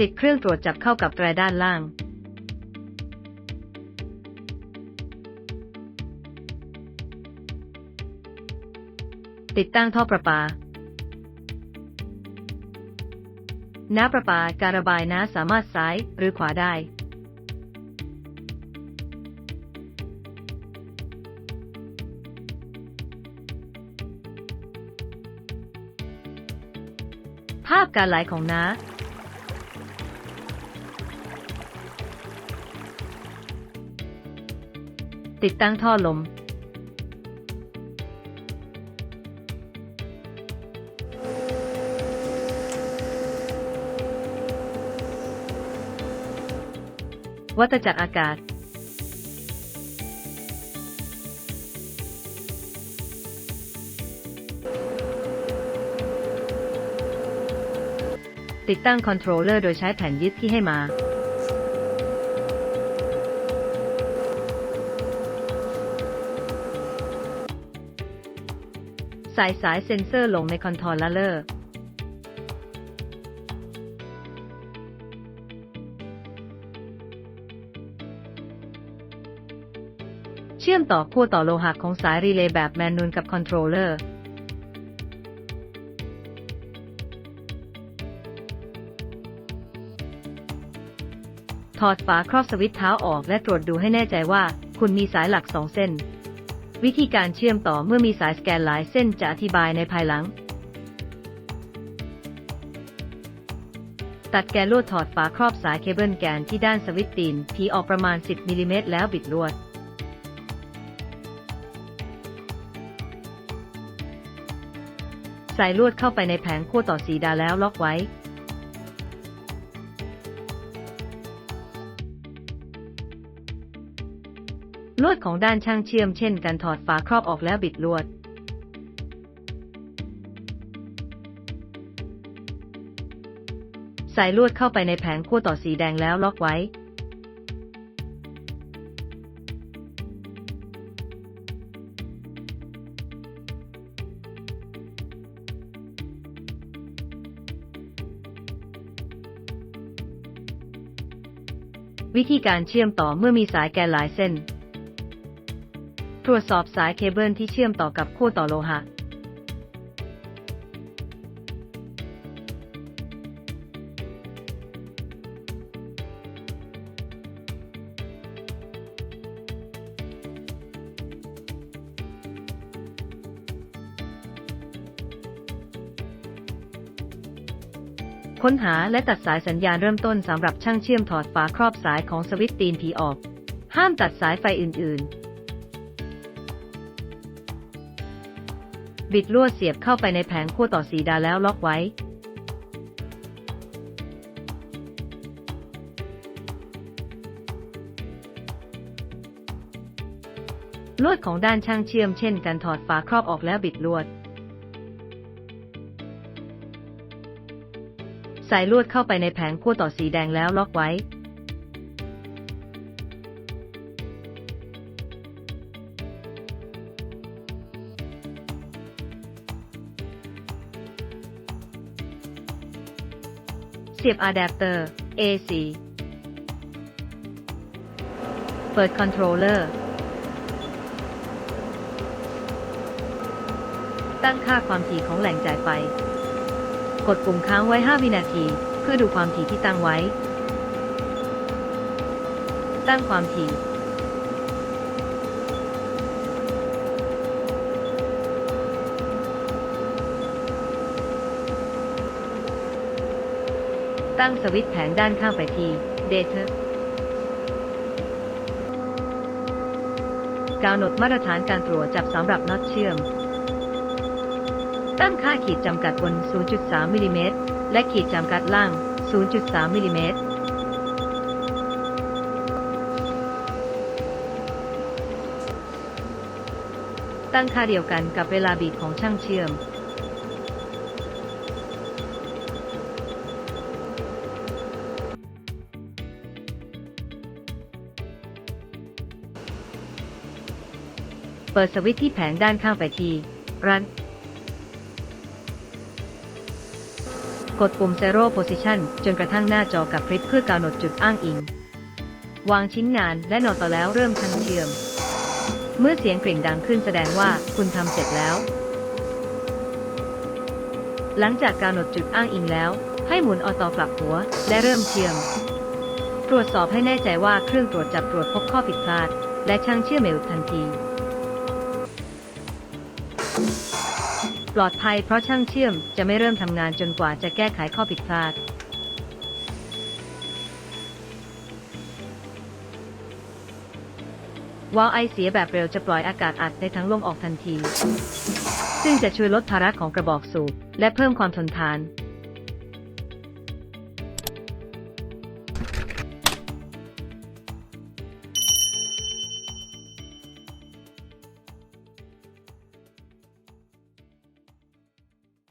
ติดเครื่องตรวจจับเข้ากับแตรด้านล่าง ติดตั้งท่อประปา น้ำประปาการระบายน้ำสามารถซ้ายหรือขวาได้ภาพการไหลของน้ำ ติดตั้งท่อลม วัตจักรอากาศ ติดตั้งคอนโทรลเลอร์โดยใช้แผ่นยึดที่ให้มา ใส่สายเซ็นเซอร์ลงในคอนโทรลเลอร์เชื่อมต่อขั้วต่อโลหะของสายรีเลย์แบบแมนนูลกับคอนโทรลเลอร์ถอดฝาครอบสวิตช์เท้าออกและตรวจดูให้แน่ใจว่า คุณมีสายหลักสองเส้น วิธีการเชื่อมต่อเมื่อมีสายสแกนหลายเส้นจะอธิบายในภายหลัง ตัดแกนลวดถอดฝาครอบสายเคเบิลแกนที่ด้านสวิตตีนผีออกประมาณ 10มิลลิเมตรแล้วบิดลวด ใส่ลวดเข้าไปในแผงขั้วต่อสีดาแล้วล็อกไว้ ลวดของด้านช่างเชื่อมเช่นกันถอดฝาครอบออกแล้วบิดลวดใส่ลวดเข้าไปในแผงขั้วต่อสีแดงแล้วล็อกไว้ วิธีการเชื่อมต่อเมื่อมีสายแกนหลายเส้น รวจสอบสายเคเบิลที่เชื่อมต่อกับขั้วต่อโลหะ ค้นหาและตัดสายสัญญาณเริ่มต้นสำหรับช่างเชื่อมถอดฝาครอบสายของสวิตช์ตีนผีออก ห้ามตัดสายไฟอื่น ๆ บิดลวดเสียบเข้าไปในแผงขั้วต่อสีดาแล้วล็อกไว้ ลวดของด้านช่างเชื่อมเช่นกันถอดฝาครอบออกแล้วบิดลวด ใส่ลวดเข้าไปในแผงขั้วต่อสีแดงแล้วล็อกไว้ เสียบอะแดปเตอร์ AC เปิดคอนโทรลเลอร์ ตั้งค่าความถี่ของแหล่งจ่ายไฟ กดปุ่มค้างไว้ 5 วินาที เพื่อดูความถี่ที่ตั้งไว้ ตั้งความถี่ ตั้งสวิตช์แผงด้านข้างไปที่ Data กาวหนดมาตรฐานการตรวจจับสำหรับน็อตเชื่อม ตั้งค่าขีดจำกัดบน 0.3 มิลลิเมตร และขีดจำกัดล่าง 0.3 มิลลิเมตร ตั้งค่าเดียวกันกับเวลาบีบของช่างเชื่อม เปิดสวิตช์ที่แผงด้านข้างไปที่รัน กดปุ่ม Zero Position จนกระทั่งหน้าจอกับพริบเพื่อกำหนดจุดอ้างอิง วางชิ้นงานและนอนต่อแล้วเริ่มช่างเชื่อม เมื่อเสียงกริ่งดังขึ้นแสดงว่าคุณทำเสร็จแล้ว หลังจากกำหนดจุดอ้างอิงแล้ว ให้หมุนออโต้กลับหัว และเริ่มเชื่อม ตรวจสอบให้แน่ใจว่าเครื่องตรวจจับตรวจพบข้อผิดพลาด และช่างเชื่อมเมลทันที ปลอดภัยเพราะช่างเชื่อมจะไม่เริ่มทำงานจนกว่าจะแก้ไขข้อผิดพลาด วาล์วไอเสียแบบเร็วจะปล่อยอากาศอัดในทั้งลมออกทันที ซึ่งจะช่วยลดภาระของกระบอกสูบและเพิ่มความทนทาน